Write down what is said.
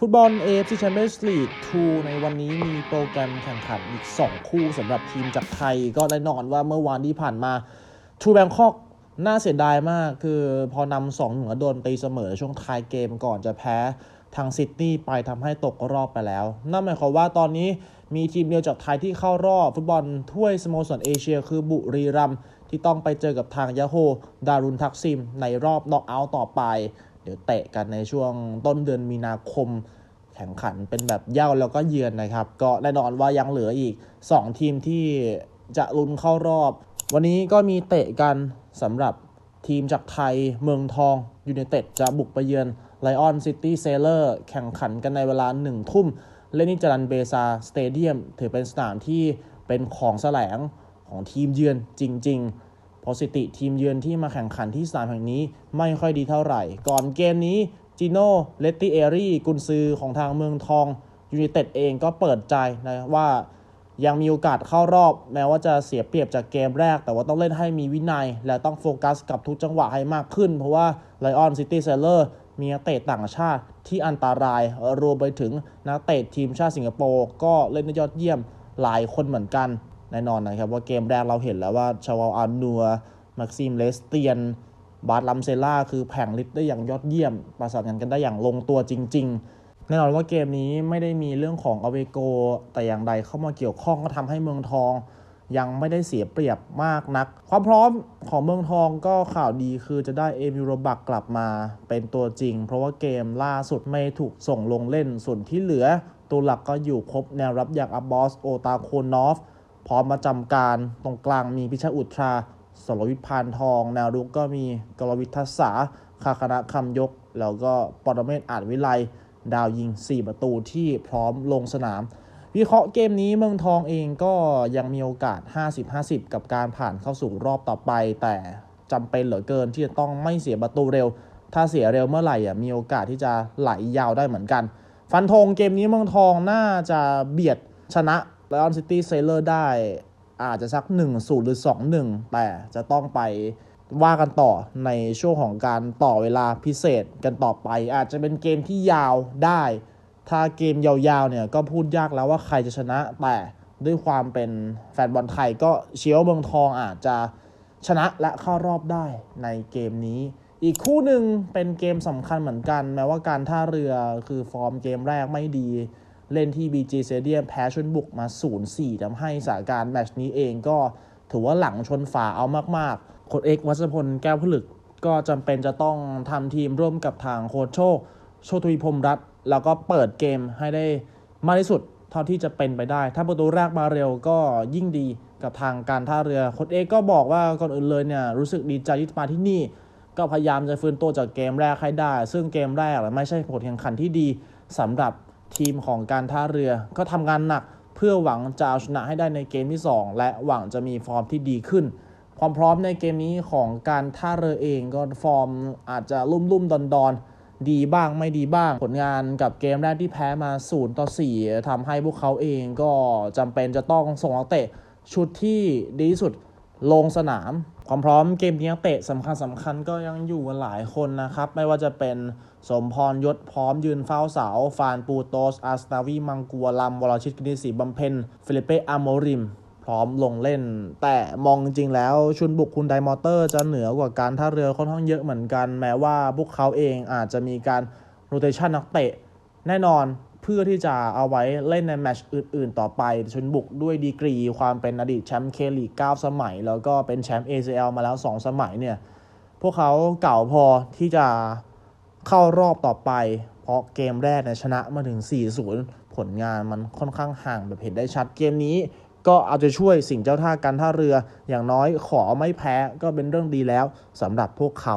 ฟุตบอล AFC Champions League 2 ในวันนี้มีโปรแกรมแข่งขันอีก 2 คู่สำหรับทีมจากไทย ก็แน่นอนว่าเมื่อวานที่ผ่านมาทูแบงคอกน่าเสียดายมาก คือพอนำสองหนึ่งโดนตีเสมอช่วงท้ายเกมก่อนจะแพ้ทางซิดนีย์ไปทำให้ตกรอบไปแล้ว นั่นหมายความว่าตอนนี้มีทีมเดียวจากไทยที่เข้ารอบฟุตบอลถ้วยสโมสรเอเชีย คือบุรีรัมย์ที่ต้องไปเจอกับทางยาโฮดารุนทักซิมในรอบน็อกเอาท์ต่อไป เดี๋ยวเตะกันในช่วงต้นเดือนมีนาคมแข่งขันเป็นแบบเย่าแล้วก็เยือนนะครับ ก็แน่นอนว่ายังเหลืออีก 2 ทีมที่จะลุ้นเข้ารอบ วันนี้ก็มีเตะกันสำหรับทีมจากไทยเมืองทองยูเนเต็ดจะบุกไปเยือนไลออนซิตี้เซเลอร์แข่งขันกันในเวลา1ทุ่ม เล่นที่จรันเบซาสเตเดียม ถือเป็นสนามที่เป็นของแสลงของทีมเยือนจริง ๆ เพราะสิติทีมเยือนที่มาแข่งขันที่สนามแห่งนี้ไม่ค่อยดีเท่าไหร่ ก่อนเกมนี้จิโน่เลตติเอรี่กุนซือของทางเมืองทองยู i นเต็ดเองก็เปิดใจนะว่ายังมีโอกาสเข้ารอบ แม้ว่าจะเสียเปรียบจากเกมแรก แต่ว่าต้องเล่นให้มีวินัย และต้องโฟกัสกับทุกจังหวะให้มากขึ้น เพราะว่าไลออนซิตี้เซเลอร์มีนักเตะต่างชาติที่อันตราย รวมไปถึงนักเตะทีมชาติสิงคโปร์ก็เล่นได้ยอดเยี่ยมหลายคนเหมือนกัน แน่นอนนะครับว่าเกมแรกเราเห็นแล้วว่าชาวาอันนัวมักซิมเลสเตียน บาร์ลัมเซล่าคือแผงฤทธิ์ได้อย่างยอดเยี่ยม ประสานงานกันได้อย่างลงตัวจริง ๆ แน่นอนว่าเกมนี้ไม่ได้มีเรื่องของอเวโก แต่อย่างใดเข้ามาเกี่ยวข้องก็ทำให้เมืองทอง ยังไม่ได้เสียเปรียบมากนัก ความพร้อมของเมืองทองก็ข่าวดีคือจะได้เอมิโรบักกลับมาเป็นตัวจริง เพราะว่าเกมล่าสุดไม่ถูกส่งลงเล่นส่วนที่เหลือ ตัวหลักก็อยู่ครบแนวรับอย่างอับบอสโอตาโคนอฟ พร้อมมาจำการตรงกลางมีพิชาอุตราสรวิทพานทอง แนวรุกก็มีกรวิทัศาคาคณะคำยก แล้วก็ปรเมศอาจวิไลดาวยิง 4 ประตูที่พร้อมลงสนาม วิเคราะห์เกมนี้เมืองทองเองก็ยังมีโอกาส 50-50 กับการผ่านเข้าสู่รอบต่อไป แต่จำเป็นเหลือเกินที่จะต้องไม่เสียประตูเร็ว ถ้าเสียเร็วเมื่อไหร่อะมีโอกาสที่จะไหลยาวได้เหมือนกัน ฟันธงเกมนี้เมืองทองน่าจะเบียดชนะ ไลออนซิตี้เซเลอร์ได้อาจจะสัก 1-0 หรือ 2-1 แต่จะต้องไปว่ากันต่อในช่วงของการต่อเวลาพิเศษกันต่อไป อาจจะเป็นเกมที่ยาวได้ ถ้าเกมยาวๆเนี่ยก็พูดยากแล้วว่าใครจะชนะ แต่ด้วยความเป็นแฟนบอลไทยก็เชียวเมืองทองอาจจะชนะและเข้ารอบได้ในเกมนี้ อีกคู่หนึ่งเป็นเกมสำคัญเหมือนกัน แม้ว่าการท่าเรือคือฟอร์มเกมแรกไม่ดี เล่นที่ BG Stadium แพ้ชนบุกมา 0-4ทำให้สถานการณ์แมชนี้เองก็ถือว่าหลังชนฝาเอามากๆโค้ชเอกวัชพลแก้วผลึก ก็จำเป็นจะต้องทำทีมร่วมกับทางโค้ชโชค โชคทวีพรมรัตแล้วก็เปิดเกมให้ได้มากที่สุดเท่าที่จะเป็นไปได้ ถ้าประตูแรกมาเร็วก็ยิ่งดีกับทางการท่าเรือโค้ชเอกก็บอกว่าก่อนอื่นเลยเนี่ยรู้สึกดีใจที่มาที่นี่ ก็พยายามจะฟื้นตัวจากเกมแรกให้ได้ ซึ่งเกมแรกไม่ใช่ผลแข่งขันที่ดีสำหรับ ทีมของการท่าเรือก็ทำงานหนักเพื่อหวังจะเอาชนะให้ได้ในเกมที่ 2 และหวังจะมีฟอร์มที่ดีขึ้น ความพร้อมในเกมนี้ของการท่าเรือเองก็ฟอร์มอาจจะลุ่มลุ่มดอนดอนๆ ดีบ้างไม่ดีบ้าง ผลงานกับเกมแรกที่แพ้มา0ต่อ4ทำให้พวกเขาเองก็จำเป็นจะต้องส่งนักเตะชุดที่ดีที่สุด ลงสนาม ความพร้อมเกมนี้นักเตะสำคัญสำคัญก็ยังอยู่กันหลายคนนะครับ ไม่ว่าจะเป็นสมพรยศพร้อมยืนเฝ้าเสา ฟานปูโตส อาสตาวีมังกัวลัมวรชิตกนิษฐ์ศรีบำเพ็ญฟิลิเป้อาโมริม พร้อมลงเล่น แต่มองจริงๆแล้วชุนบุกคุณไดมอเตอร์จะเหนือกว่าการท่าเรือค่อนข้างเยอะเหมือนกัน แม้ว่าพวกเขาเองอาจจะมีการโรเตชันนักเตะแน่นอน เพื่อที่จะเอาไว้เล่นในแมตช์อื่น ๆ ต่อไปชนบุกด้วยดีกรี ความเป็นอดีตแชมป์เคลีก9สมัย แล้วก็เป็นแชมป์ ACL มาแล้ว 2 สมัยเนี่ยพวกเขาเก่าพอที่จะเข้ารอบต่อไป เพราะเกมแรกเนี่ยชนะมาถึง 4-0 ผลงานมันค่อนข้างห่างแบบเห็นได้ชัดเกมนี้ก็เอาใจะช่วยสิ่งเจ้าท่ากันท่าเรืออย่างน้อยขอไม่แพ้ก็เป็นเรื่องดีแล้วสำหรับพวกเขา